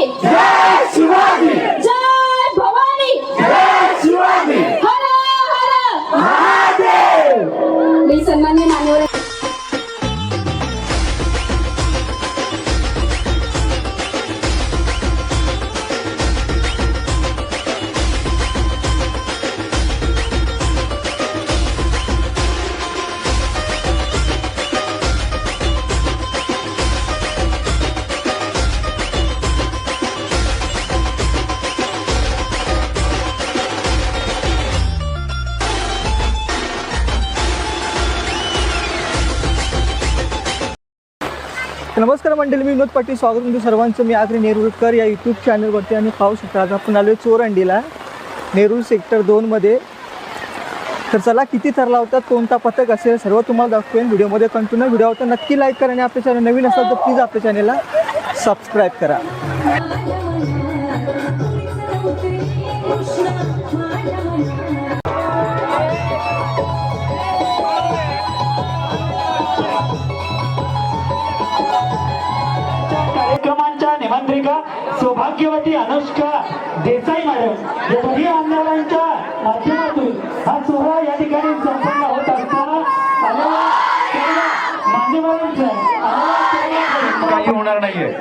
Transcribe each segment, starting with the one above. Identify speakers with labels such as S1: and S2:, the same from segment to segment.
S1: शिवाजी
S2: नमस्कार मंडळी मी विनोद पाटील. स्वागत तुमचं सर्वांचं. मी आग्रे नेरुळकर या यूट्यूब चॅनलवरती आणि पाहू शकता आज आपण आलो आहे चोरंडीला नेरूळ सेक्टर दोनमध्ये तर चला किती ठरला होता कोणता पथक असेल सर्व तुम्हाला दाखवेन व्हिडिओमध्ये. कंटिन्यू व्हिडिओ होता नक्की लाईक करा आणि आपल्या चॅनल नवीन असाल तर प्लीज आपल्या चॅनलला सबस्क्राईब करा.
S3: सौभाग्यवती अनुष्का देसाई मॅडम या दोन्ही आमदारांच्या माध्यमातून हा सोहळा या ठिकाणी संपन्न होत असताना
S4: काही होणार नाहीये.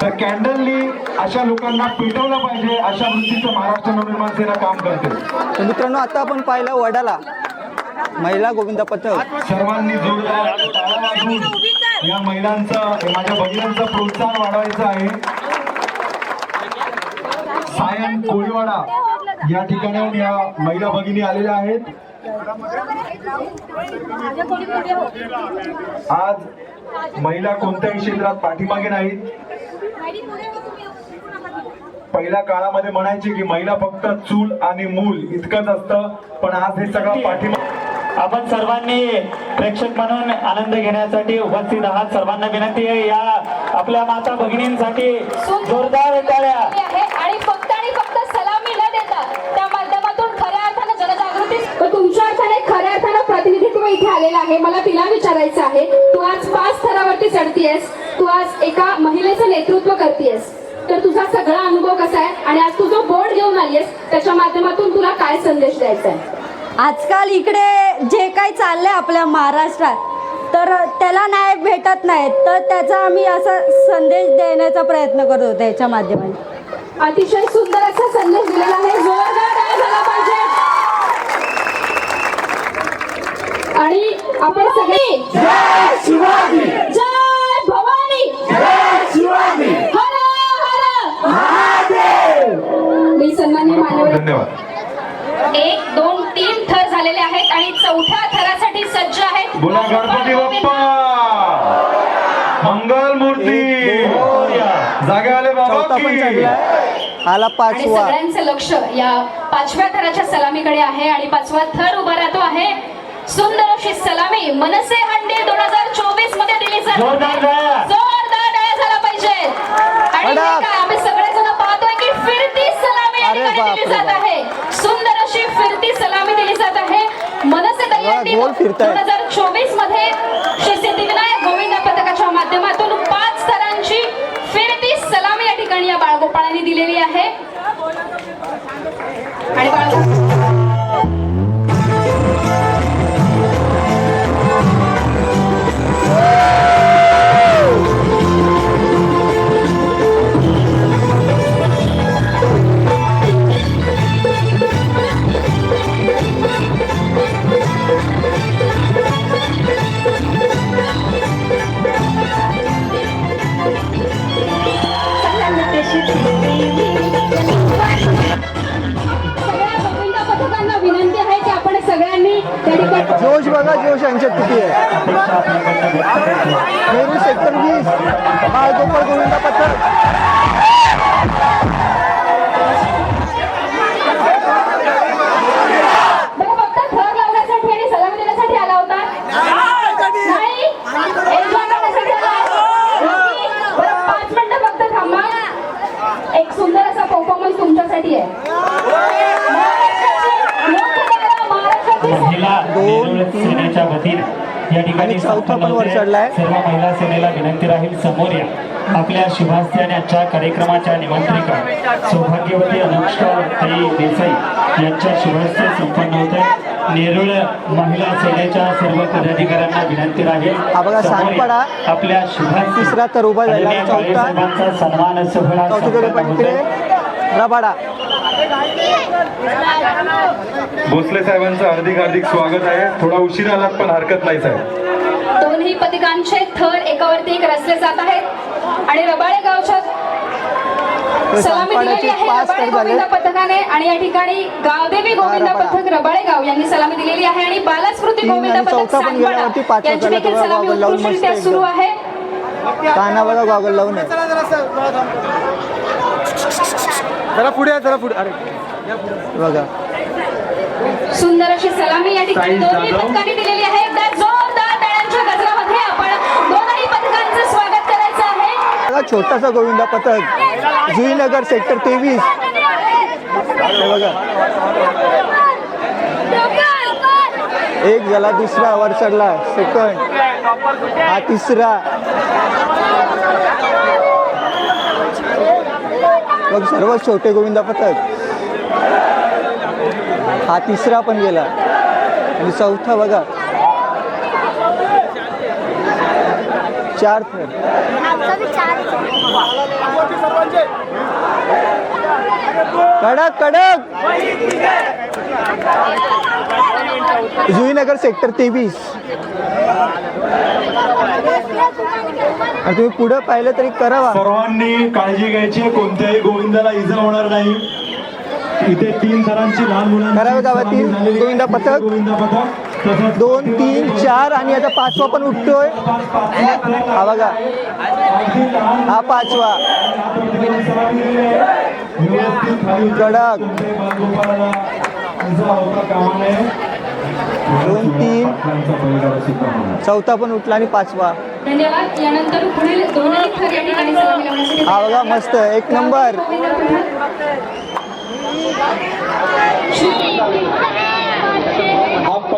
S4: तर कॅन्डलनी अशा लोकांना पेटवलं पाहिजे अशा वृत्तीचं महाराष्ट्र नवनिर्माण सेना काम करते.
S2: तर मित्रांनो आता आपण पाहिलं वडाला महिला गोविंदा पथक.
S4: सर्वांनी जोरदार टाळ्या वाजवून या महिलांचा माझ्या भगिनींचं प्रोत्साहन वाढवायचं आहे. सायन कोळीवाडा या ठिकाणाहून या महिला भगिनी आलेल्या आहेत. आज महिला कोणत्याही क्षेत्रात पाठीमागे नाहीत. पहिल्या काळामध्ये म्हणायचे की महिला फक्त चूल आणि मूल इतकंच असतं पण आज हे सगळं पाठीमा
S3: आपण सर्वांनी प्रेक्षक म्हणून आनंद घेण्यासाठी उपस्थित आहात. सर्वांना विनंती आहे या आपल्या माता भगिनींसाठी जोरदार टाळ्या
S1: आहे आणि फक्त आणि फक्त सलामी न देता त्या माध्यमातून खऱ्या अर्थानं जनजागृती पण तुमच्या अर्थाने खऱ्या अर्थानं प्रतिनिधित्व इथे आलेलं आहे. मला तिला विचारायचं आहे. तू आज पाच स्तरावरती चढतीयस. तू आज एका महिलेचं नेतृत्व करतेयस. तर तुझा सगळा अनुभव कसा आहे? आणि आज तू जो बोर्ड घेऊन आलीयस त्याच्या माध्यमातून तुला काय संदेश द्यायचा आहे?
S5: आजकाल इकडे जे काही चाललंय आपल्या महाराष्ट्रात तर त्याला न्याय भेटत नाही. तर त्याचा आम्ही असा संदेश देण्याचा प्रयत्न करत होतो याच्या माध्यमाने
S1: अतिशय सुंदर असा संदेश दिलेला आहे. जोरदार टाळ्या झाला पाहिजे आणि आपण सगळे
S6: जय शिवाजी!
S1: जय भवानी!
S6: जय शिवाजी!
S1: हर हर!
S6: महादेव!
S1: मी सन्मान्य मान्यवर
S4: धन्यवाद.
S1: एक दोन तीन थर झालेले आहेत आणि चौथ्या थरासाठी सज्ज आहेत.
S4: बोला गणपती बाप्पा! मंगल मूर्ती! जागे आले बाबा की!
S2: आला
S1: आणि
S2: पाचवा.
S1: सगळ्यांचं लक्ष या पाचव्या थराच्या सलामीकडे आहे आणि पाचवा थर उभा राहतो आहे. सुंदर अशी सलामी मनसे हंडी दोन हजार चोवीसमध्ये दिली जाते
S3: जोरदार टाळ्या
S1: झाला पाहिजे आणि. काय, आम्ही सगळेजण पाहतोय की फिरती सलामी या
S2: अरे
S1: ठिकाणी दिली जात. आहे सुंदर अशी फिरती सलामी दिली जात आहे मनसे दहीहंडी. दोन हजार चोवीसमध्ये श्री सिद्धिविनायक गोविंद पथकाच्या माध्यमातून पाच स्तरांची फिरती सलामी या ठिकाणी या बाळगोपाळांनी दिलेली आहे आणि बाळगो
S3: महिला सेनेला विनंती राहील समोर या. आपल्या शुभास्ते आणि आजच्या कार्यक्रमाच्या निमंत्रिका. सौभाग्यवती अनुष्का ताई देसाई यांच्या शुभास्ते संपन्न होत आहे नेरुळ महिला सेनेच्या सर्व पदाधिकाऱ्यांना विनंती राहील. आपल्या साहेबांचा सन्मान सोहळा
S2: रबाडा.
S4: भोसले साहेबांचं हार्दिक हार्दिक स्वागत आहे. थोडा उशीर आलात पण हरकत नाही साहेब.
S1: दोन्ही पथकांचे थर एकावरती एक रचले जात आहेत. आणि रबाळे गावच्या सलामी दिलेली आहे. रबाळे गोविंदा पथकाने आणि या ठिकाणी गावदेवी गोविंदा
S2: रबाळा.
S1: पथक रबाळे गाव यांनी सलामी दिलेली आहे. आणि बालास्मृती गोविंदा पथक सांगपाडा यांची देखील सलामी उत्कृष्टरित्या सुरू. आहे.
S2: गॉगल लावून. जरा पुढे आहे, जरा पुढे. अरे. बघा.
S1: सुंदर अशी सलामी या ठिकाणी दोन्ही. पथकांनी दिलेली आहे. एकदा जोरदार टाळ्यांच्या गजरामध्ये आपण दोनही पथकांचं स्वागत करायचं आहे
S2: बघा छोटासा गोविंदा पथक जुईनगर सेक्टर तेवीस. बघा. एक झाला दुसरा वर चढला सेकंड हा तिसरा. बघ सर्व छोटे गोविंदा पथक हा तिसरा पण गेला. आणि चौथा बघा. चार थर कडक कडक. जुईनगर सेक्टर तेवीस. तुम्ही पुढे पाहिलं तरी करावा
S4: सर्वांनी काळजी घ्यायची कोणत्याही गोविंदाला इजा होणार नाही. इथे तीन थरांची लहान आहे.
S2: गोविंदा पथक.
S4: गोविंदा पथक.
S2: दोन तीन चार आणि आता पाचवा पण उठतोय. हा बघा. हा पाचवा. कडक. दोन, तीन. चौथा पण उठला आणि पाचवा. हा बघा मस्त. एक नंबर.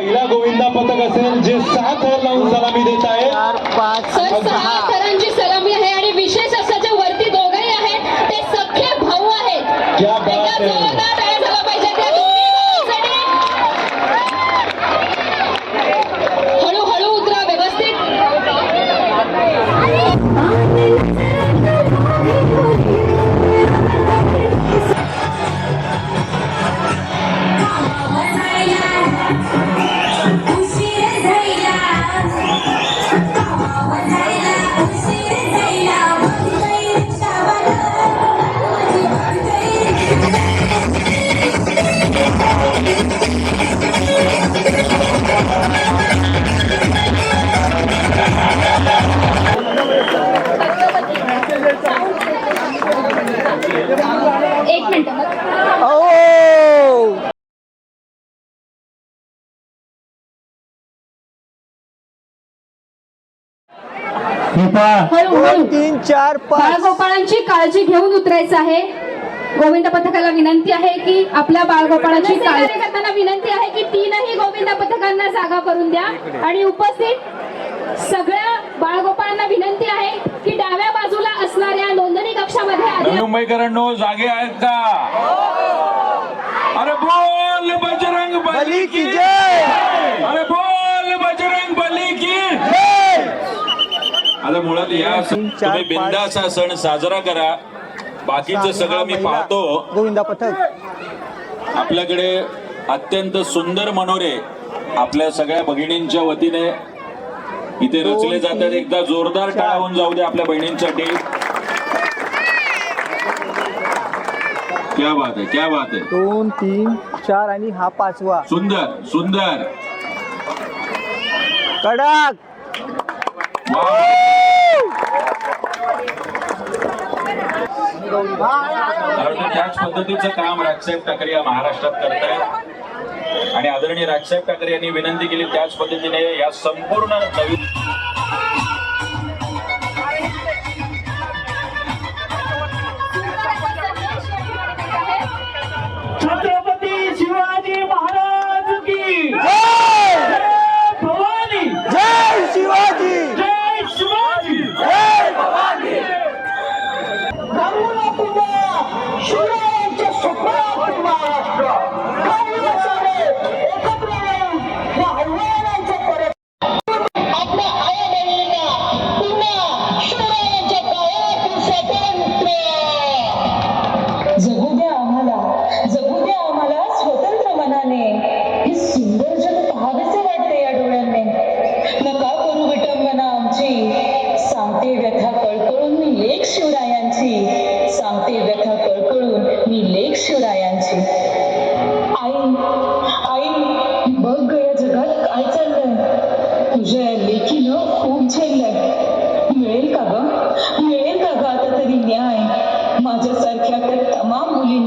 S4: पहिला गोविंदा पथक असेल जे सहा थर लावून सलामी देत आहे.
S2: तीन चार पाच.
S1: बाळगोपाळांची काळजी घेऊन उतरायचं आहे. गोविंद पथकाला विनंती आहे की आपल्या बाळगोपाळांची काळजी करताना विनंती आहे की तीनही गोविंद पथकांना जागा करून द्या. आणि उपस्थित सगळ्या बाळगोपाळांना विनंती आहे की डाव्या बाजूला असणाऱ्या नोंदणी कक्षामध्ये
S7: मुंबईकरांनो जागे आहेत का? अरे बोल बजरंग
S2: बली की
S7: अरे बोल बजरंग बली की आता मुळात या तुम्ही बिंदास हा सण साजरा करा. बाकीचं सगळं मी पाहतो.
S2: गोविंदा पथक.
S7: आपल्याकडे अत्यंत सुंदर मनोरे आपल्या सगळ्या भगिनींच्या वतीने इथे रचले जातात. एकदा जोरदार
S2: चार.
S7: टाळा होऊन जाऊ दे आपल्या बहिणींसाठी. क्या बात आहे क्या बात आहे.
S2: दोन तीन चार आणि हा पाचवा.
S7: सुंदर सुंदर.
S2: कडक
S7: कारण त्याच पद्धतीचं काम राजसाहेब ठाकरे या महाराष्ट्रात करतायत. आणि आदरणीय राजसाहेब ठाकरे यांनी विनंती केली त्याच पद्धतीने या संपूर्ण नवीन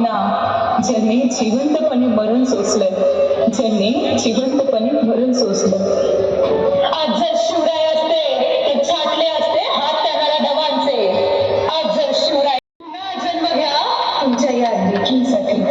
S8: मुलींना ज्यांनी जिवंतपणे मरण सोसलंय ज्यांनी जिवंतपणे मरण सोसलं. आज जर शिवराय असते तर छाटले असते हात त्याला डबांचे आज जर शिवराय पुन्हा जन्म घ्या तुमच्या या लेखींसाठी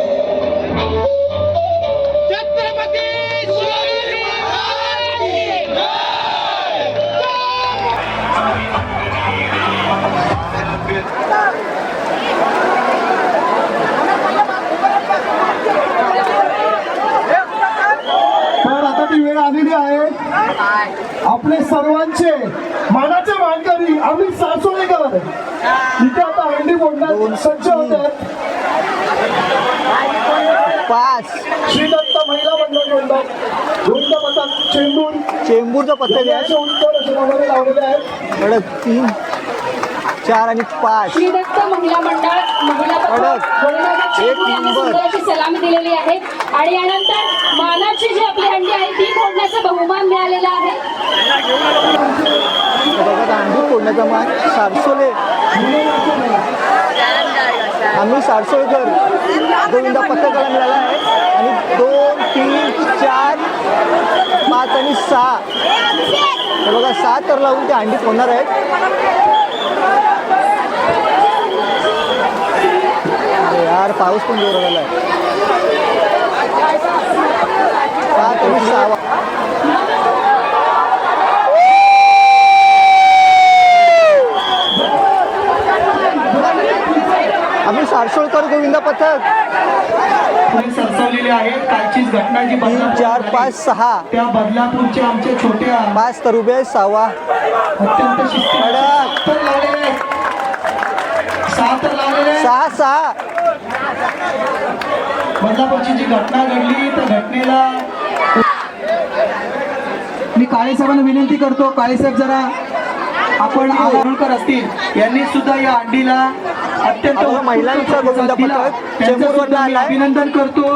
S9: आता ती वेळ आलेली आहे आपले सर्वांचे मानाचे मानकरी आम्ही सासवडेकर. इथे आता हंडी फोडण्यात सज्ज होते.
S2: पाच.
S9: श्री दत्त महिला मंडळ मंडळ दोन मतात चेंडूर
S2: चेंबूरचं पथक
S9: असे उत्तर असे नमुने लावलेले आहेत.
S2: कडक तीन चार आणि पाच.
S1: श्री दत्त महिला मंडळ महिला पथक चेंबूर
S2: एक नंबर.
S1: सलामी दिलेली आहे. आणि यानंतर मानाची जी आपली हंडी आहे ती फोडण्याचा बहुमान मिळालेला आहे.
S2: हंडी फोडण्याचा मान सारसोले. आम्ही सारसोळकर. गोविंदा पत्रकाला मिळाला आहे. आणि दोन तीन चार पाच आणि सहा. हे बघा सहा तर लावून ते हंडी फोडणार आहेत. यार पाऊस पण जोर आला आहे सहा आम्ही सारसोळकर गोविंदा पथक.
S10: सरसावलेले आहेत कालचीच घटना जी
S2: तीन चार पाच सहा.
S10: त्या बदलापूरचे आमचे छोट्या
S2: पाच तर उभे आहे सहावा.
S10: अत्यंत शिस्ती लावलेले. सहा तर लावलेले आहेत.
S2: सहा सहा.
S10: बदलापूरची जी घटना घडली त्या घटनेला मी काळे साहेबांना विनंती करतो काळे साहेब जरा आपण आंदोलकर असतील यांनी सुद्धा या अंडीला अत्यंत
S2: महिलांचा.
S10: अभिनंदन करतो.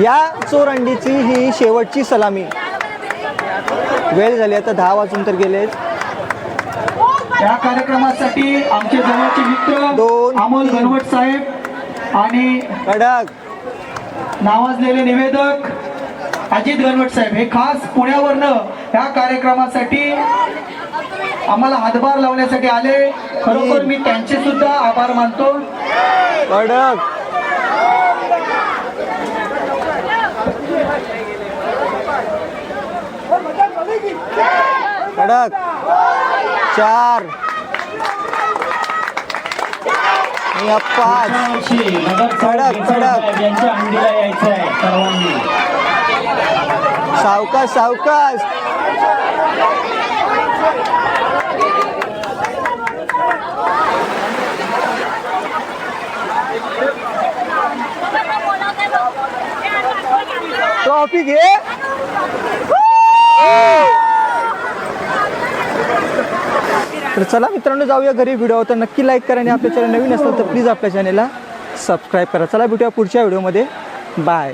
S2: या चोरंडीची ही शेवटची सलामी. वेळ झाली आता दहा वाजून तर गेलेच
S10: या कार्यक्रमासाठी आमचे जवळचे मित्र
S2: दोन,
S10: अमोल
S2: तीन.
S10: गणवट साहेब आणि
S2: कडक.
S10: नावाजलेले निवेदक अजित गणवट साहेब हे खास पुण्यावरनं या कार्यक्रमासाठी आम्हाला हातभार लावण्यासाठी आले. खरोखर मी त्यांचे सुद्धा आभार मानतो.
S2: कडक चार. पाच. कडक कडक
S10: यांच्या अंडीला यायचं आहे सर्वांनी.
S2: सावकाश सावकाश. ट्रॉफी घे. तर चला मित्रांनो जाऊया घरी व्हिडिओ तर नक्की लाईक करा आणि आपल्या चॅनल नवीन असेल तर प्लीज आपल्या चॅनलला सबस्क्राईब करा. चला भेटूया पुढच्या व्हिडिओमध्ये. बाय